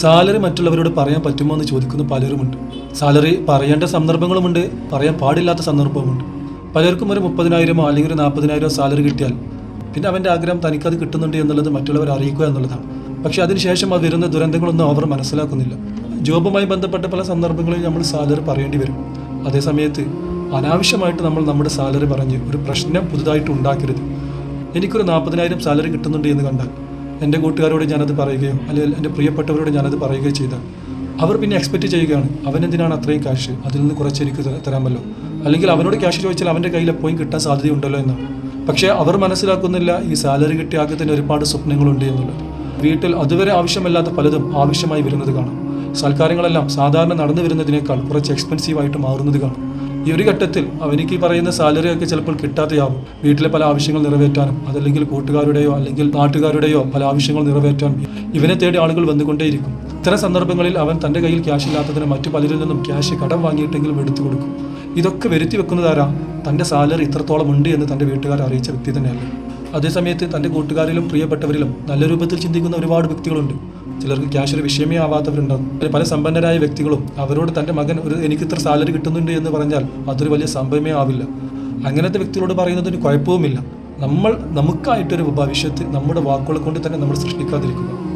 Salary മറ്റുള്ളവരോട് പറയാൻ പറ്റുമോ എന്ന് ചോദിക്കുന്ന പലരുമുണ്ട്. സാലറി പറയേണ്ട സന്ദർഭങ്ങളുമുണ്ട് പറയാൻ പാടില്ലാത്ത സന്ദർഭവുമുണ്ട്. പലർക്കും ഒരു മുപ്പതിനായിരമോ അല്ലെങ്കിൽ ഒരു നാൽപ്പതിനായിരമോ സാലറി കിട്ടിയാൽ പിന്നെ അവന്റെ ആഗ്രഹം തനിക്കത് കിട്ടുന്നുണ്ട് എന്നുള്ളത് മറ്റുള്ളവർ അറിയിക്കുക എന്നുള്ളതാണ്. പക്ഷെ അതിനുശേഷം ആ വരുന്ന ദുരന്തങ്ങളൊന്നും അവർ മനസ്സിലാക്കുന്നില്ല. ജോബുമായി ബന്ധപ്പെട്ട പല സന്ദർഭങ്ങളിൽ നമ്മൾ സാലറി പറയേണ്ടി വരും. അതേസമയത്ത് അനാവശ്യമായിട്ട് നമ്മൾ നമ്മുടെ സാലറി പറഞ്ഞ് ഒരു പ്രശ്നം പുതുതായിട്ട് ഉണ്ടാക്കരുത്. എനിക്കൊരു നാൽപ്പതിനായിരം സാലറി കിട്ടുന്നുണ്ട് എന്ന് കണ്ടാൽ എന്റെ കൂട്ടുകാരോട് ഞാനത് പറയുകയോ അല്ലെങ്കിൽ എന്റെ പ്രിയപ്പെട്ടവരോട് ഞാനത് പറയുകയോ ചെയ്താൽ അവർ പിന്നെ എക്സ്പെക്റ്റ് ചെയ്യുകയാണ് അവൻ എന്തിനാണ് അത്രയും ക്യാഷ് അതിൽ നിന്ന് കുറച്ച് എനിക്ക് തരാമല്ലോ. അല്ലെങ്കിൽ അവനോട് ക്യാഷ് ചോദിച്ചാൽ അവന്റെ കയ്യിൽ എപ്പോഴും കിട്ടാൻ സാധ്യതയുണ്ടല്ലോ എന്ന്. പക്ഷേ അവർ മനസ്സിലാക്കുന്നില്ല ഈ സാലറി കിട്ടിയ തന്നെ ഒരുപാട് സ്വപ്നങ്ങളുണ്ട് എന്നുള്ളത്. വീട്ടിൽ അതുവരെ ആവശ്യമല്ലാത്ത പലതും ആവശ്യമായി വരുന്നത് കാണാം. സൽക്കാരങ്ങളെല്ലാം സാധാരണ നടന്നു വരുന്നതിനേക്കാൾ കുറച്ച് എക്സ്പെൻസീവായിട്ട് മാറുന്നത് കാണാം. ഈ ഒരു ഘട്ടത്തിൽ അവനിക്ക് ഈ പറയുന്ന സാലറി ഒക്കെ ചിലപ്പോൾ കിട്ടാതെയാവും. വീട്ടിലെ പല ആവശ്യങ്ങൾ നിറവേറ്റാനും അതല്ലെങ്കിൽ കൂട്ടുകാരുടെയോ അല്ലെങ്കിൽ നാട്ടുകാരുടെയോ പല ആവശ്യങ്ങൾ നിറവേറ്റാനും ഇവനെ തേടി ആളുകൾ വന്നുകൊണ്ടേയിരിക്കും. ഇത്തരം സന്ദർഭങ്ങളിൽ അവൻ തന്റെ കയ്യിൽ ക്യാഷ് ഇല്ലാത്തതിന് മറ്റു പലരിൽ നിന്നും ക്യാഷ് കടം വാങ്ങിയിട്ടെങ്കിലും എടുത്തു കൊടുക്കും. ഇതൊക്കെ വരുത്തി വെക്കുന്നതാരാ തന്റെ സാലറി ഇത്രത്തോളം ഉണ്ട് എന്ന് തന്റെ വീട്ടുകാർ അറിയിച്ച വ്യക്തി തന്നെയല്ലേ. അതേസമയത്ത് തന്റെ കൂട്ടുകാരിലും പ്രിയപ്പെട്ടവരിലും നല്ല രൂപത്തിൽ ചിന്തിക്കുന്ന ഒരുപാട് വ്യക്തികളുണ്ട്. ചിലർക്ക് ക്യാഷ് ഒരു വിഷയമേ ആവാത്തവരുണ്ടാകും പല സമ്പന്നരായ വ്യക്തികളും അവരോട് തന്റെ മകൻ ഒരു എനിക്ക് ഇത്ര സാലറി കിട്ടുന്നുണ്ട് എന്ന് പറഞ്ഞാൽ അതൊരു വലിയ സംഭവമേ ആവില്ല. അങ്ങനത്തെ വ്യക്തികളോട് പറയുന്നതിന് കുഴപ്പവുമില്ല. നമ്മൾ നമുക്കായിട്ടൊരു ഭവിഷ്യത്ത് നമ്മുടെ വാക്കുകൾ കൊണ്ട് തന്നെ നമ്മൾ സൃഷ്ടിക്കാതിരിക്കുക.